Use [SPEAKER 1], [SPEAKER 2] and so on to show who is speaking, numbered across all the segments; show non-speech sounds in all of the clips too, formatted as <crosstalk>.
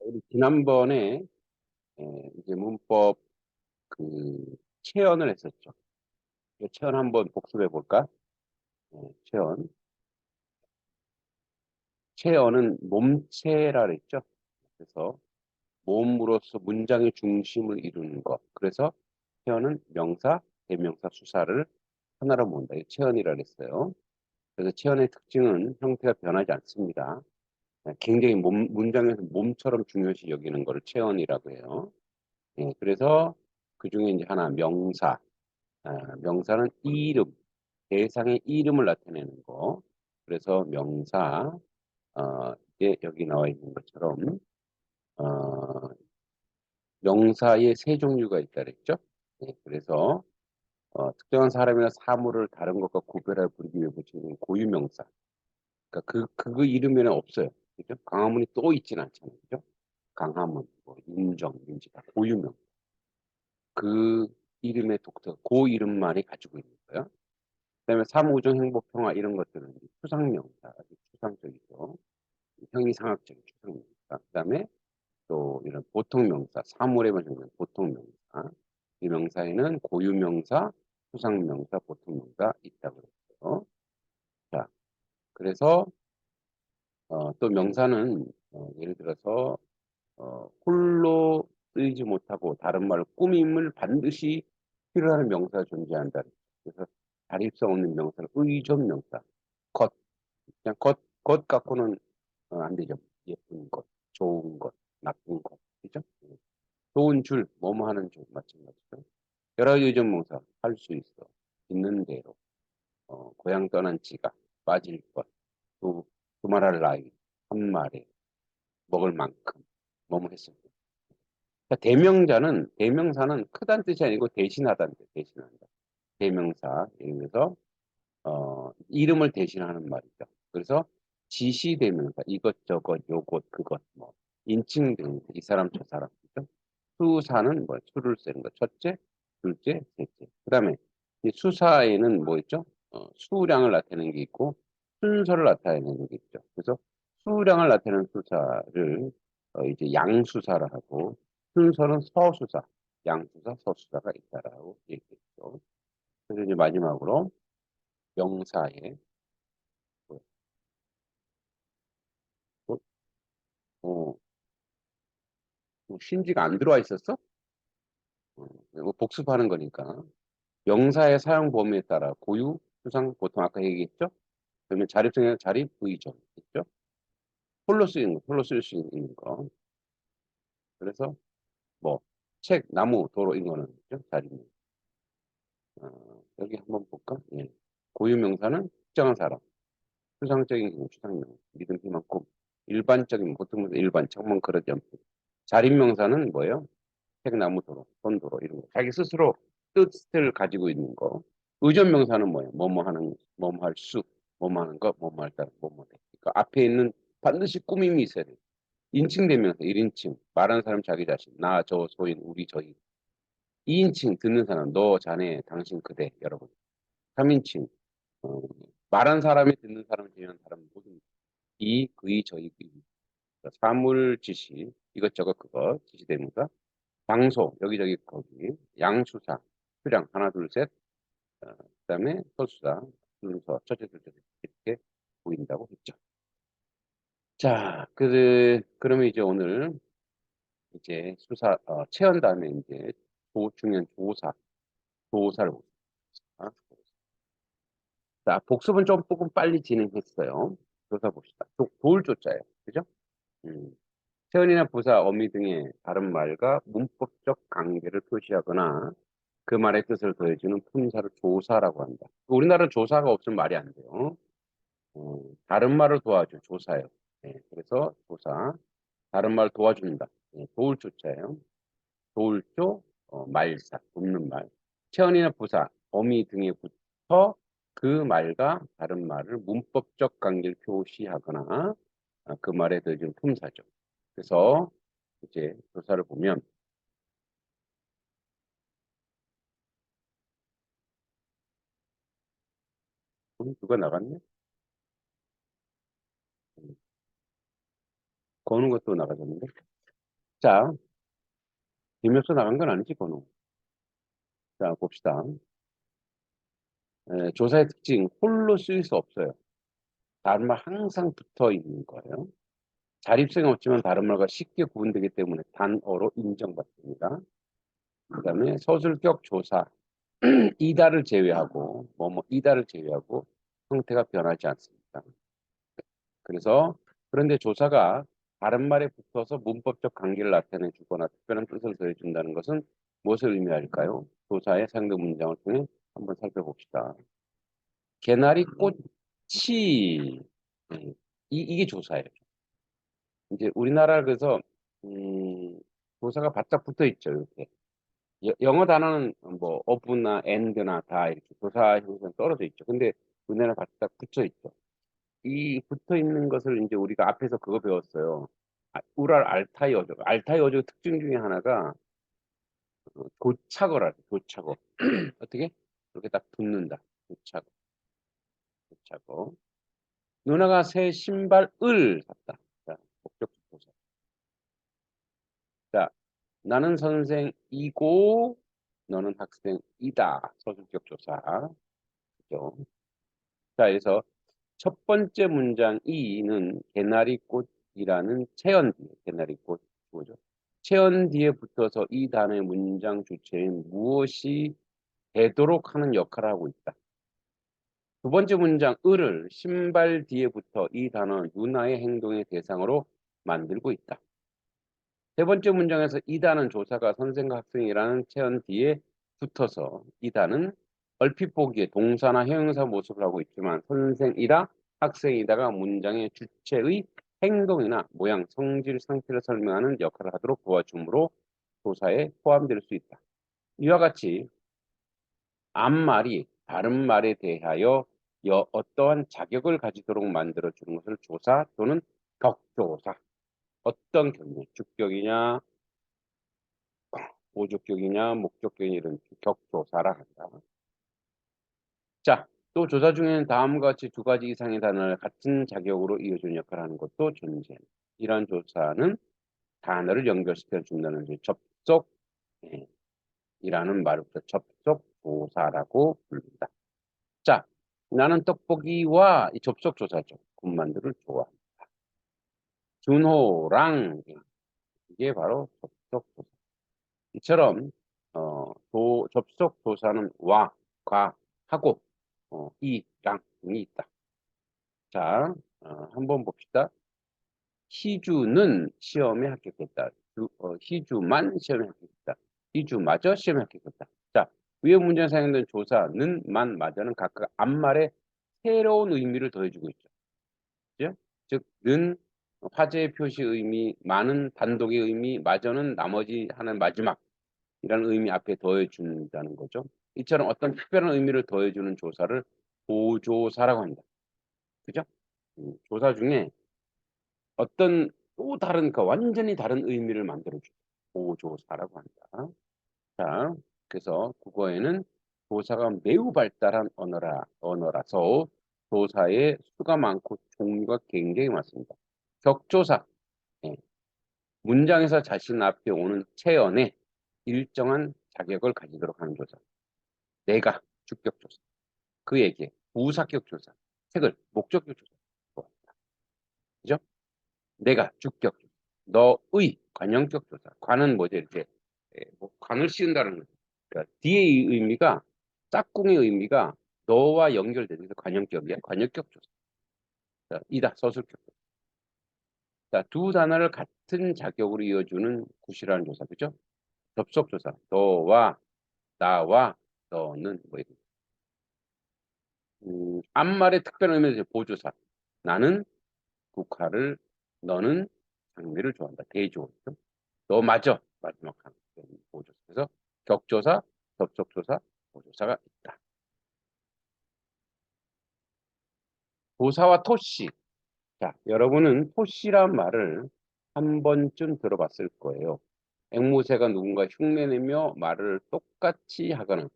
[SPEAKER 1] 우리 지난번에 에, 이제 문법 그 체언을 했었죠. 이 체언 한번 복습해 볼까? 예, 체언. 체언은 몸체라 그랬죠. 그래서 몸으로서 문장의 중심을 이루는 것. 그래서 체언은 명사, 대명사, 수사를 하나로 모은다. 이 체언이라 그랬어요. 그래서 체언의 특징은 형태가 변하지 않습니다. 예, 굉장히 몸, 문장에서 몸처럼 중요시 여기는 것을 체언이라고 해요. 예, 그래서 그 중에 이제 하나 명사. 아, 명사는 이름, 대상의 이름을 나타내는 거. 그래서 명사, 어, 이게 여기 나와 있는 것처럼, 어, 명사의 세 종류가 있다 그랬죠? 네, 그래서, 어, 특정한 사람이나 사물을 다른 것과 구별해 부르기 위해 붙이는 고유명사. 그러니까 그, 그 이름에는 없어요. 그죠? 강화문이 또 있진 않잖아요. 그죠? 강화문, 뭐, 인정, 민지 다 고유명. 그 이름의 독특, 그 이름만이 가지고 있는 거예요. 그 다음에 사무우정 행복 평화 이런 것들은 추상명사 추상적이죠. 형이상학적인 추상명사. 그 다음에 또 이런 보통명사, 사물에 관련된 보통명사. 이 명사에는 고유명사, 추상명사, 보통명사 있다고 그랬어요. 자, 그래서 어, 또 명사는 어, 예를 들어서 어, 홀로 쓰이지 못하고 다른 말로 꾸밈을 반드시 필요하는 명사가 존재한다. 그래서 자립성 없는 명사는 의존 명사. 것. 그냥 것, 것 갖고는 어, 안 되죠. 예쁜 것, 좋은 것, 나쁜 것. 그죠? 예. 좋은 줄, 뭐뭐 하는 줄, 마찬가지죠. 여러 의존 명사 할 수 있어. 있는 대로. 어, 고향 떠난 지가 빠질 것. 또, 두말할 나이, 한 말에 먹을 만큼. 뭐뭐 했습니다. 그러니까 대명자는 대명사는 크다는 뜻이 아니고 대신하다는 뜻, 대신한다. 대명사 예를 들어서 어, 이름을 대신하는 말이죠. 그래서 지시 대명사 이것저것 요것 그것 뭐 인칭 대명사 이 사람 저 사람 그죠? 수사는 뭐 수를 쓰는 거 첫째, 둘째, 셋째. 그다음에 이 수사에는 뭐 있죠? 어, 수량을 나타내는 게 있고 순서를 나타내는 게 있죠. 그래서 수량을 나타내는 수사를 어, 이제 양수사라 하고 순서는 서수사, 양수사, 서수사가 있다라고 얘기했죠. 그래서 이제 마지막으로 명사에 어, 어, 뭐 신지가 안 들어와 있었어? 어, 복습하는 거니까 명사의 사용 범위에 따라 고유, 수상, 보통 아까 얘기했죠? 그러면 자립성의 자립, 부의죠. 있죠? 홀로 쓰이는 거, 홀로 쓸 수 있는 거. 그래서 뭐 책, 나무, 도로 이런 거는 있죠? 자립. 어, 여기 한번 볼까? 예. 고유 명사는 특정한 사람. 추상적인 추상명, 믿음, 희망, 꿈. 일반적인 보통 일반 청문 그릇 연필. 자립명사는 뭐예요? 책 나무 도로, 손도로 이런 거. 자기 스스로 뜻을 가지고 있는 거. 의존명사는 뭐예요? 뭐뭐 하는, 뭐뭐 할 수, 뭐뭐 하는 거, 뭐뭐 할 따라, 뭐뭐 돼. 그러니까 앞에 있는 반드시 꾸밈이 있어야 돼. 인칭대명사, 1인칭. 말하는 사람 자기 자신. 나, 저, 소인, 우리, 저희. 2인칭 듣는 사람, 너, 자네, 당신, 그대, 여러분. 3인칭 어, 말한 사람이 듣는 사람을 제외한 사람 모든 이, 그이, 저희, 그이. 사물 지시, 이것저것 그것, 지시대명사. 장소, 여기저기 거기. 양수사, 수량, 하나, 둘, 셋. 어, 그 다음에 서수사, 순서, 첫째, 둘째, 이렇게 보인다고 했죠. 자, 그, 그러면 이제 오늘 이제 수사, 어, 체험 다음에 이제 조, 중요한 조사, 조사를 보겠습니다. 자, 복습은 좀 조금 빨리 진행했어요. 조사 봅시다. 도, 도울 조자예요. 그죠? 음. 체언이나 부사, 어미 등의 다른 말과 문법적 관계를 표시하거나 그 말의 뜻을 더해주는 품사를 조사라고 한다. 우리나라 조사가 없으면 말이 안 돼요. 어, 다른 말을 도와줘. 조사예요. 네, 그래서 조사. 다른 말 도와준다. 네, 도울 조자예요. 도울 조, 어, 말사, 돕는 말. 체언이나 부사, 어미 등에 붙어 그 말과 다른 말을 문법적 관계를 표시하거나 아, 그 말에 더해주는 품사죠. 그래서 이제 조사를 보면 음, 누가 나갔네? 거는 것도 나가졌는데? 자, 대명사 나간 건 아니지, 번호. 자, 봅시다. 에, 조사의 특징, 홀로 쓰일 수 없어요. 다른 말 항상 붙어 있는 거예요. 자립성이 없지만 다른 말과 쉽게 구분되기 때문에 단어로 인정받습니다. 그 다음에 서술격 조사, <clears throat> 이다를 제외하고, 뭐, 뭐, 이다를 제외하고 형태가 변하지 않습니다. 그래서, 그런데 조사가 다른 말에 붙어서 문법적 관계를 나타내 주거나 특별한 뜻을 더해준다는 것은 무엇을 의미할까요? 조사의 상대 문장을 통해 한번 살펴봅시다. 개나리 꽃이 네, 이, 이게 조사예요. 이제 우리나라 그래서 음, 조사가 바짝 붙어 있죠. 이렇게 여- 영어 단어는 뭐 of나 and나 다 이렇게 조사 형태는 떨어져 있죠. 근데 우리나라 바짝 붙여 있죠. 이 붙어 있는 것을 이제 우리가 앞에서 그거 배웠어요. 아, 우랄 알타이 어조. 알타이 어조 특징 중에 하나가 어, 도착어라. 도착어. <clears throat> 어떻게? 이렇게 딱 붙는다. 도착어. 도착어. 누나가 새 신발을 샀다. 자, 목적 조사. 자, 나는 선생이고 너는 학생이다. 서술격 조사. 그죠? 자, 그래서 첫 번째 문장 이는 개나리꽃이라는 체언 뒤에 개나리꽃 뭐죠? 체언 뒤에 붙어서 이 단어의 문장 주체인 무엇이 되도록 하는 역할을 하고 있다. 두 번째 문장 을을 신발 뒤에 붙어 이 단어 누나의 행동의 대상으로 만들고 있다. 세 번째 문장에서 이다는 조사가 선생과 학생이라는 체언 뒤에 붙어서 이다는 얼핏 보기에 동사나 형용사 모습을 하고 있지만 선생이다, 학생이다가 문장의 주체의 행동이나 모양, 성질, 상태를 설명하는 역할을 하도록 도와주므로 조사에 포함될 수 있다. 이와 같이 앞말이 다른 말에 대하여 여, 어떠한 자격을 가지도록 만들어주는 것을 조사 또는 격조사. 어떤 경우, 주격이냐, 보조격이냐, 목적격이냐 이런 격조사라 한다. 자, 또 조사 중에는 다음과 같이 두 가지 이상의 단어를 같은 자격으로 이어주는 역할을 하는 것도 존재. 이러한 조사는 단어를 연결시켜 준다는 게 접속, 예, 이라는 말부터 접속 조사라고 부릅니다. 자, 나는 떡볶이와 이 접속 조사죠. 군만두를 좋아합니다. 준호랑 이게 바로 접속 조사. 이처럼 어, 도, 접속 조사는 와, 과, 하고 어, 이랑 이 있다. 자, 어, 한번 봅시다. 희주는 시험에 합격했다. 주, 어, 희주만 시험에 합격했다. 희주마저 시험에 합격했다. 자, 위에 문제에 사용된 조사는, 만, 마저는 각각 앞말에 새로운 의미를 더해주고 있죠. 그죠? 즉, 는 화제의 표시 의미, 많은 단독의 의미, 마저는 나머지 하는 마지막 이라는 의미 앞에 더해준다는 거죠. 이처럼 어떤 특별한 의미를 더해주는 조사를 보조사라고 합니다. 그죠? 음, 조사 중에 어떤 또 다른 그 완전히 다른 의미를 만들어주죠. 보조사라고 합니다. 자, 그래서 국어에는 조사가 매우 발달한 언어라, 언어라서 조사의 수가 많고 종류가 굉장히 많습니다. 격조사, 예. 문장에서 자신 앞에 오는 체언에 일정한 자격을 가지도록 하는 조사. 내가 주격 조사. 그에게 부사격 조사. 책을 목적격 조사. 그죠? 내가 주격 조사. 너의 관용격 조사. 관은 뭐죠? 이렇게 예, 뭐 관을 씌운다는 거죠. 그러니까 뒤의 의미가 짝꿍의 의미가 너와 연결되는 게 관용격이야. 관용격 조사. 자, 이다 서술격 조사. 자, 두 단어를 같은 자격으로 이어주는 구시라는 조사. 그죠? 접속 조사. 너와 나와 너는 뭐 이런. 음, 앞말의 특별한 의미에서 보조사. 나는 국화를 너는 장미를 좋아한다. 대조죠. 너 맞아. 마지막 한 보조사. 그래서 격조사, 접속조사, 보조사가 있다. 도사와 토시. 자, 여러분은 토시란 말을 한 번쯤 들어봤을 거예요. 앵무새가 누군가 흉내내며 말을 똑같이 하거나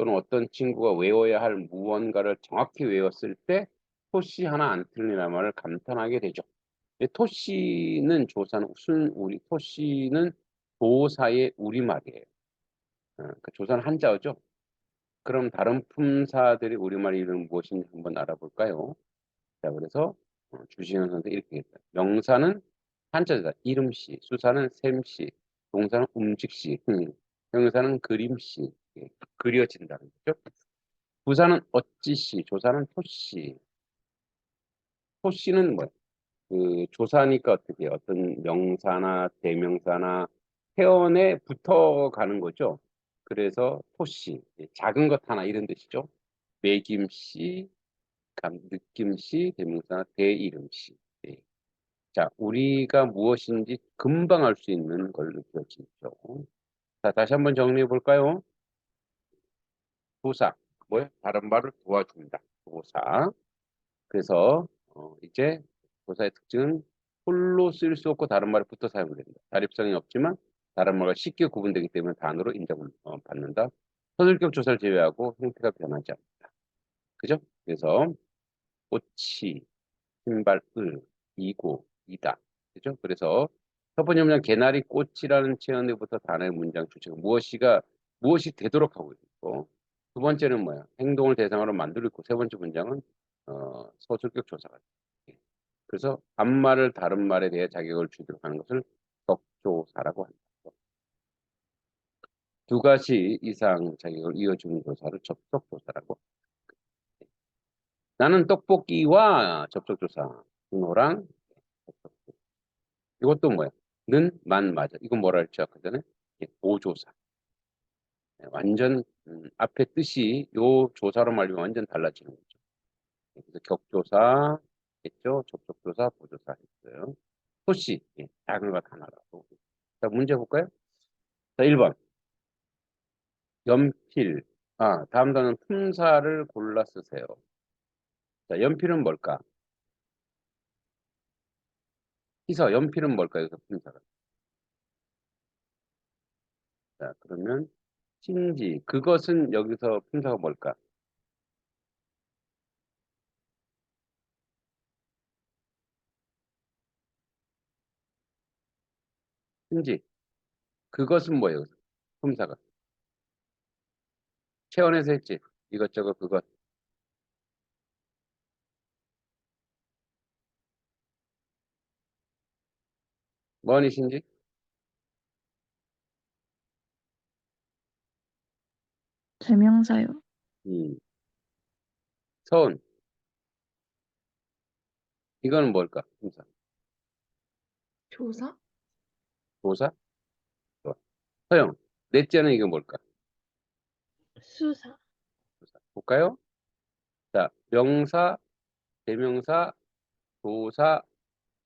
[SPEAKER 1] 또는 어떤 친구가 외워야 할 무언가를 정확히 외웠을 때 토시 하나 안 틀리는 말을 감탄하게 되죠. 이 토씨는 조사는 순 우리 토씨는 조사의 우리말이에요. 어, 그 조사는 한자어죠. 그럼 다른 품사들의 우리말 이름 무엇인지 한번 알아볼까요? 자, 그래서 어, 주시현 선생 이렇게 했다. 명사는 한자다. 이름씨, 수사는 셈씨, 동사는 움직씨, 음, 형사는 그림씨, 예, 그려진다는 거죠. 부사는 어찌씨, 조사는 토씨. 토씨는 뭐야? 그 조사니까 어떻게 해요? 어떤 명사나 대명사나 태연에 붙어가는 거죠. 그래서 예, 작은 것 하나 이런 뜻이죠. 매김씨, 감, 느낌씨, 대명사, 대이름씨. 예. 자, 우리가 무엇인지 금방 알 수 있는 걸 느껴지죠. 자, 다시 한번 정리해 볼까요? 도사, 뭐야? 다른 말을 도와준다. 도사. 그래서 어, 이제 도사의 특징은 홀로 쓸 수 없고 다른 말에 붙어 사용된다. 자립성이 없지만 다른 말과 쉽게 구분되기 때문에 단어로 인정을 어, 받는다. 서술격 조사를 제외하고 형태가 변하지 않는다. 그죠? 그래서 꽃이, 신발, 을, 이고, 이다. 그죠? 그래서 첫 번째 문장 개나리 꽃이라는 체언에부터 단어의 문장 주체가 무엇이가 무엇이 되도록 하고 있고 두 번째는 뭐야? 행동을 대상으로 만들고 있고 세 번째 문장은 어, 서술격 조사가 돼. 그래서 반말을 다른 말에 대해 자격을 주도록 하는 것을 격조사라고 한다. 두 가지 이상 자격을 이어주는 조사를 접속조사라고. 나는 떡볶이와 접속조사 분호랑. 이것도 뭐야? 는, 만, 맞아. 이건 뭐라 했죠? 아까 전에? 예, 보조사. 네, 완전 음, 앞에 뜻이 요 조사로 말하면 완전 달라지는 거죠. 네, 그래서 격조사 했죠. 접속조사, 보조사 했어요. 소시, 예, 작은 것 하나라고. 자, 문제 볼까요? 자, 1번. 연필. 아, 다음 단어는 품사를 골라 쓰세요. 자, 연필은 뭘까? 희서, 연필은 뭘까요? 여기서 품사가. 자, 그러면 신지. 그것은 여기서 품사가 뭘까? 신지. 그것은 뭐예요? 품사가. 체원에서 했지. 이것저것 그것. 뭐니신지?
[SPEAKER 2] 대명사요.
[SPEAKER 1] 음. 서은. 이거는 뭘까? 품사.
[SPEAKER 2] 조사?
[SPEAKER 1] 조사? 좋아. 서영. 넷째는 이거 뭘까?
[SPEAKER 2] 수사.
[SPEAKER 1] 조사. 볼까요? 자, 명사, 대명사, 조사,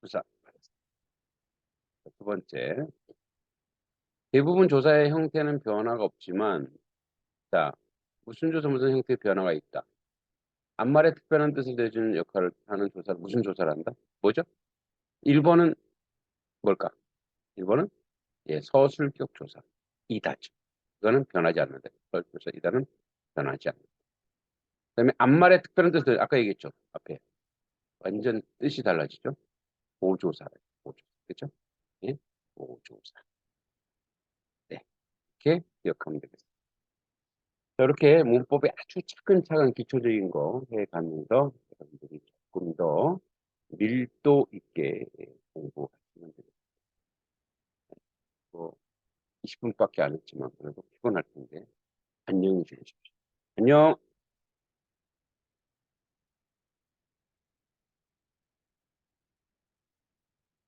[SPEAKER 1] 부사. 자, 두 번째. 대부분 조사의 형태는 변화가 없지만, 자, 무슨 조사, 무슨 형태의 변화가 있다. 앞말에 특별한 뜻을 내주는 역할을 하는 조사를 무슨 조사를 한다? 뭐죠? 1번은 뭘까? 1번은 예, 서술격 조사. 이다죠. 이거는 변하지 않는다. 서술격 조사. 이다는 변하지 않는다. 그 다음에 앞말의 특별한 뜻을 아까 얘기했죠. 앞에. 완전 뜻이 달라지죠. 보조사. 보조사. 그렇죠? 예? 보조사. 네. 이렇게 기억하면 되겠습니다. 자, 이렇게 문법의 아주 차근차근 기초적인 거 해가면서 여러분들이 조금 더 밀도 있게 공부하시면 되겠습니다. 뭐 20분밖에 안 했지만 그래도 피곤할 텐데 안녕히 주무십시오. 안녕.